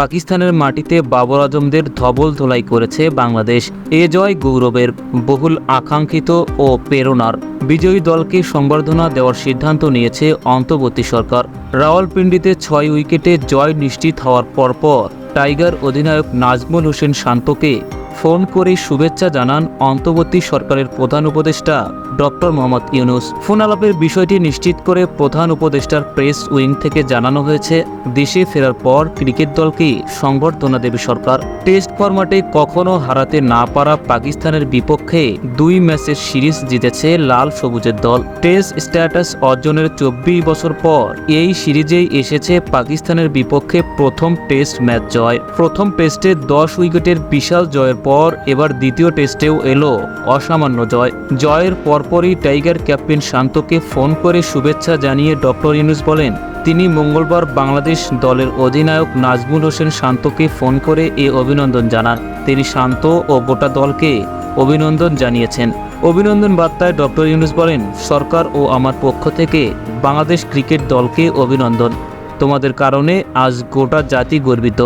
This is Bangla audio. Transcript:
পাকিস্তানের মাটিতে বাবর আজমদের ধবল ধোলাই করেছে বাংলাদেশ। এ জয় গৌরবের বহুল আকাঙ্ক্ষিত ও প্রেরণার। বিজয়ী দলকে সংবর্ধনা দেওয়ার সিদ্ধান্ত নিয়েছে অন্তর্বর্তী সরকার। রাওয়ালপিন্ডিতে ছয় উইকেটে জয় নিশ্চিত হওয়ার পরপর টাইগার অধিনায়ক নাজমুল হোসেন শান্তকে ফোন করে শুভেচ্ছা জানান অন্তর্বর্তী সরকারের প্রধান উপদেষ্টা ডক্টর মোহাম্মদ ইউনুস। ফোন আলাপের বিষয়টি নিশ্চিত করে প্রধান উপদেষ্টার প্রেস উইং থেকে জানানো হয়েছে, দেশে ফেরার পর ক্রিকেট দলকে সংবর্ধনা দেবে সরকার। টেস্ট ফরম্যাটে কখনো হারাতে না পারা পাকিস্তানের বিপক্ষে দুই ম্যাচের সিরিজ জিতেছে লাল সবুজের দল। টেস্ট স্ট্যাটাস অর্জনের চব্বিশ বছর পর এই সিরিজেই এসেছে পাকিস্তানের বিপক্ষে প্রথম টেস্ট ম্যাচ জয়। প্রথম টেস্টে দশ উইকেটের বিশাল জয়ের পর এবার দ্বিতীয় টেস্টেও এলো। অসামান্য জয়। জয়ের পরপরই টাইগার ক্যাপ্টেন শান্তকে ফোন করে শুভেচ্ছা জানিয়ে ডক্টর ইউনুস বলেন, তিনি মঙ্গলবার বাংলাদেশ দলের অধিনায়ক নাজমুল হোসেন শান্তকে ফোন করে এ অভিনন্দন জানান। তিনি শান্ত ও গোটা দলকে অভিনন্দন জানিয়েছেন। অভিনন্দন বার্তায় ডক্টর ইউনুস বলেন, সরকার ও আমার পক্ষ থেকে বাংলাদেশ ক্রিকেট দলকে অভিনন্দন। তোমাদের কারণে আজ গোটা জাতি গর্বিত।